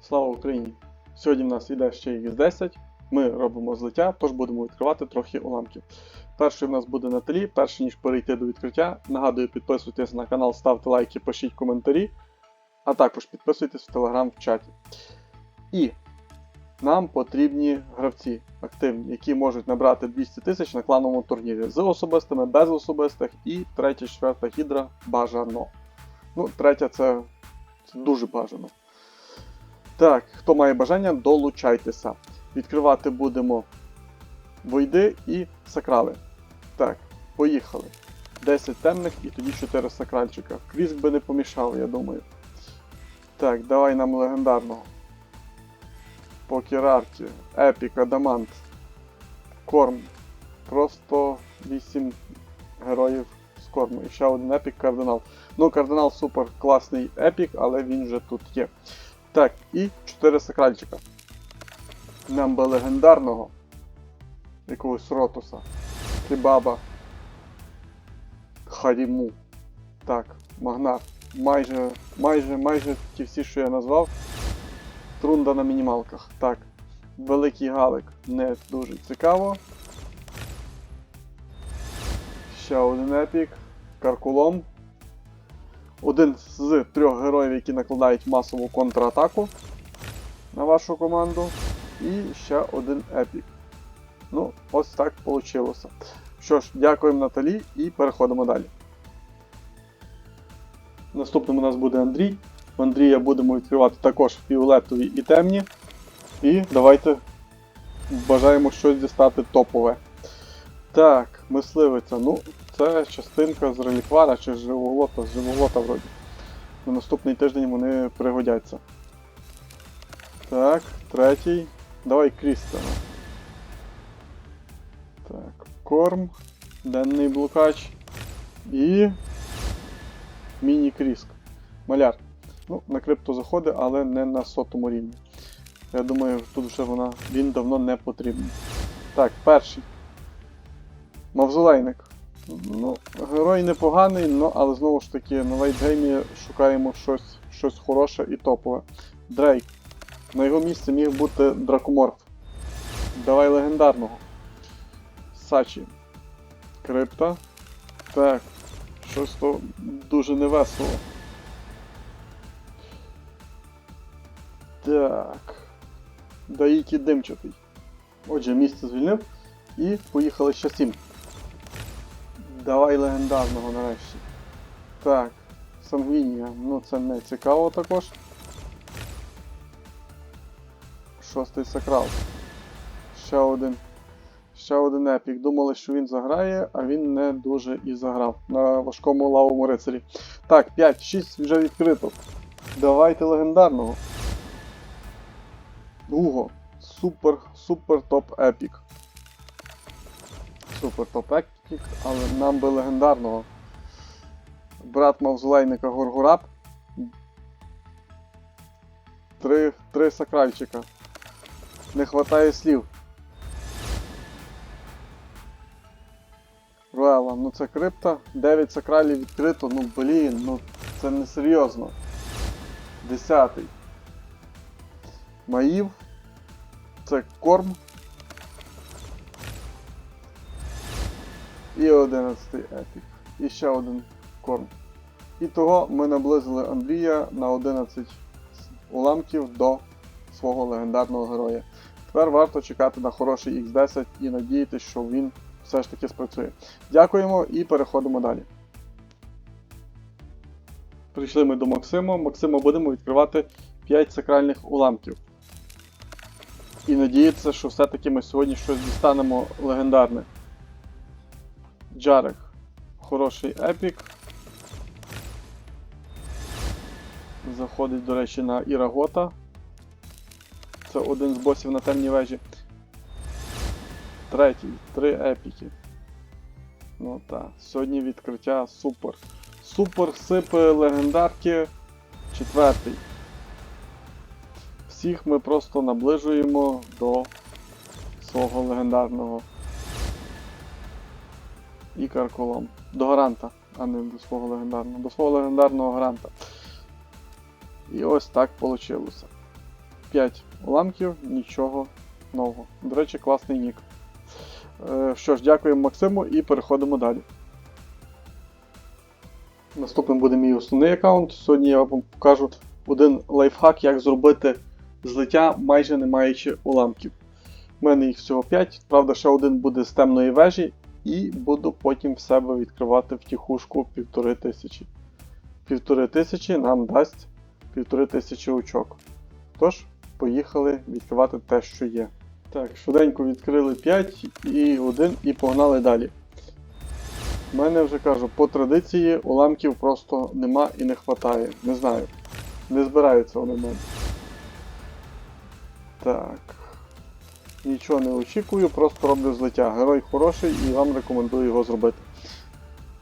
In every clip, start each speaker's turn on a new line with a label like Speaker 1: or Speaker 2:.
Speaker 1: Слава Україні! Сьогодні в нас йде ще X10. Ми робимо злиття, тож будемо відкривати трохи уламків. Перший в нас буде Наталі. Перш ніж перейти до відкриття, нагадую, підписуйтесь на канал, ставте лайки, пишіть коментарі, а також підписуйтесь в телеграм в чаті. І нам потрібні гравці активні, які можуть набрати 200 тисяч на клановому турнірі з особистими, без особистих і третя, четверта гідра бажано. Ну, третя це, це дуже бажано. Так, хто має бажання, долучайтеся. Відкривати будемо войди і сакрали. Так, поїхали. 10 темних і тоді 4 сакральчика. Кріск би не помішав, я думаю. Так, давай нам легендарного. Покерарки, Епік, Адамант, Корм. Просто 8 героїв з корму. І ще один епік кардинал. Ну, кардинал супер класний епік, але він вже тут є. Так, і 4 сакральчика. Нам би легендарного. Якогось ротуса. Кебаба. Харіму. Так, Магнар. Майже, майже, майже ті всі, що я назвав. Трунда на мінімалках. Так. Великий галик не дуже цікаво. Ще один епік. Каркулом. Один з трьох героїв, які накладають масову контратаку на вашу команду. І ще один епік. Ну, ось так вийшло. Що ж, дякуємо Наталі і переходимо далі. Наступним у нас буде Андрій. Андрія будемо відкривати також фіолетові і темні. І давайте бажаємо щось дістати топове. Так, мисливиця. Ну, це частинка з реліквара чи з живоглота, з живоглота вроді. На наступний тиждень вони пригодяться. Так, третій. Давай Крістена. Так, корм, денний блукач і. Міні-кріск. Маляр. Ну, на крипту заходить, але не на сотому рівні. Я думаю, тут вже вона, він давно не потрібен. Так, перший. Мавзолейник. Ну, герой непоганий, ну, але знову ж таки на лейтгеймі шукаємо щось, щось хороше і топове. Дрейк. На його місці міг бути дракоморф. Давай легендарного. Сачі. Крипта. Так. Щось то дуже невесело. Так. Даїкі димчатий. Отже, місце звільнив. І поїхали ще 7. Давай легендарного нарешті. Так. Сангвінія. Ну це не цікаво також. Шостий сакрал. Ще один. Ще один епік. Думали, що він заграє, а він не дуже і заграв на важкому лавому рицарі. Так, 5, 6 вже відкрито. Давайте легендарного. Уго. Супер, супер топ епік. Супер топ епік, але нам би легендарного. Брат мавзолейника Горгураб. Три, три сакральчика. Не хватає слів. Руела, ну це крипта. 9 сакралів відкрито, ну блін, ну це не серйозно. Десятий. Маїв. Це корм. І одинадцятий епік. І ще один корм. І того ми наблизили Андрія на 11 уламків до свого легендарного героя. Тепер варто чекати на хороший X10 і надіятися, що він все ж таки спрацює. Дякуємо і переходимо далі. Прийшли ми до Максима. Максима будемо відкривати 5 сакральних уламків. І надіятися, що все-таки ми сьогодні щось дістанемо легендарне. Джарек. Хороший епік. Заходить, до речі, на Ірагота. Це один з босів на темній вежі. Третій, три епіки. Ну так, сьогодні відкриття супер. Супер сипи легендарки. Четвертий. Всіх ми просто наближуємо до свого легендарного і карколом. До гаранта, а не до свого легендарного. До свого легендарного гаранта. І ось так вийшло. 5 уламків, нічого нового. До речі, класний нік. Е, Що ж, дякуємо Максиму і переходимо далі. Наступним буде мій основний аккаунт. Сьогодні я вам покажу один лайфхак, як зробити злиття, майже не маючи уламків. У мене їх всього 5, правда, ще один буде з темної вежі, і буду потім в себе відкривати втіхушку 1500. 1500 нам дасть 1500 очок. Тож, поїхали відкривати те, що є. Так, швиденько відкрили 5 і 1 і погнали далі. У мене вже кажу, по традиції уламків просто нема і не вистачає. Не знаю. Не збираються вони в мене. Так. Нічого не очікую, просто роблю злиття. Герой хороший і вам рекомендую його зробити.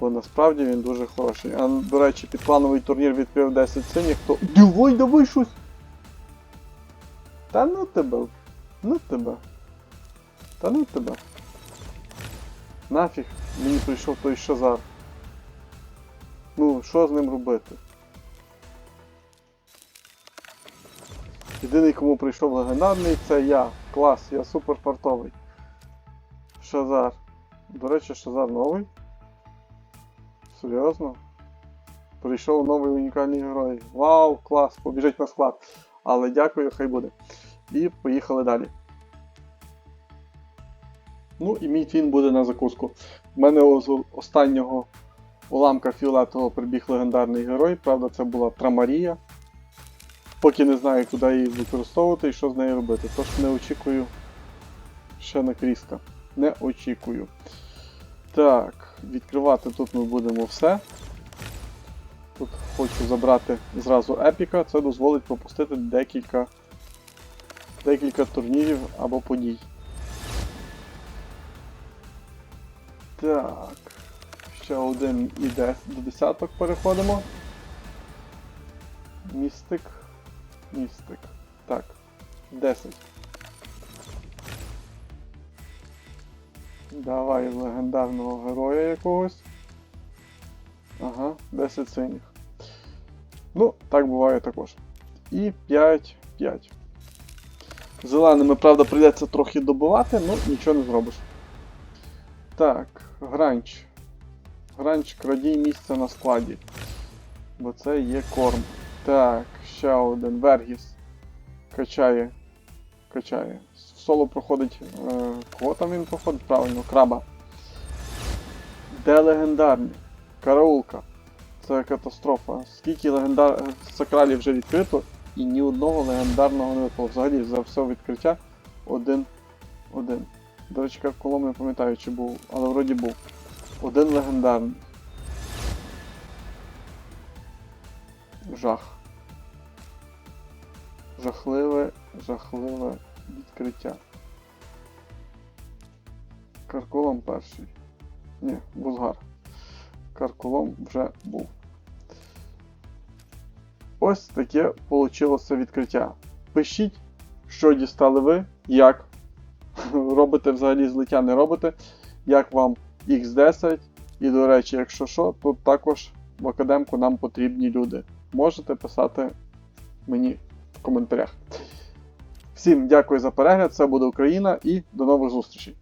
Speaker 1: Бо насправді він дуже хороший. А до речі, під плановий турнір відкрив 10 синіх, то. Дивай, давай щось! Та ну тебе. Ну тебе. Та ну тебе. Нафіг, мені прийшов той Шазар. Ну, що з ним робити? Єдиний, кому прийшов легендарний, це я. Клас, я супер фартовий. Шазар. До речі, Шазар новий. Серйозно? Прийшов новий унікальний герой. Вау, клас, побіжить на склад. Але дякую, хай буде. І поїхали далі. Ну і мій твін буде на закуску. У мене з останнього уламка фіолетового прибіг легендарний герой, правда, це була Трамарія. Поки не знаю, куди її використовувати і що з нею робити. Тож не очікую ще на кріска. Не очікую. Так, відкривати тут ми будемо все. Тут хочу забрати зразу епіка, це дозволить пропустити декілька, декілька турнірів або подій. Так, ще один іде до десяток переходимо. Містик. Містик. Так. 10. Давай легендарного героя якогось. Ага, 10 синіх. Ну, так буває також. І 5, 5. Зеленими, правда, прийдеться трохи добувати, ну нічого не зробиш. Так, гранч. Гранч крадій місце на складі. Бо це є корм. Так, ще один. Вергіс. Качає. Качає. Соло проходить. Е, кого там він проходить? Правильно, краба. Де легендарні? Караулка. Це катастрофа. Скільки легендар... сакралів вже відкрито, і ні одного легендарного не випало. Взагалі за все відкриття один. Один. До речі, колом не пам'ятаю, чи був, але вроді був. Один легендарний. Жах. Жахливе, жахливе відкриття. Карколом перший. Ні, Бузгар. Карколом вже був. Ось таке вийшло відкриття. Пишіть, що дістали ви, як робите взагалі злиття, не робите, як вам X10. І, до речі, якщо що, тут також в академку нам потрібні люди. Можете писати мені коментарях. Всім дякую за перегляд, це буде Україна і до нових зустрічей!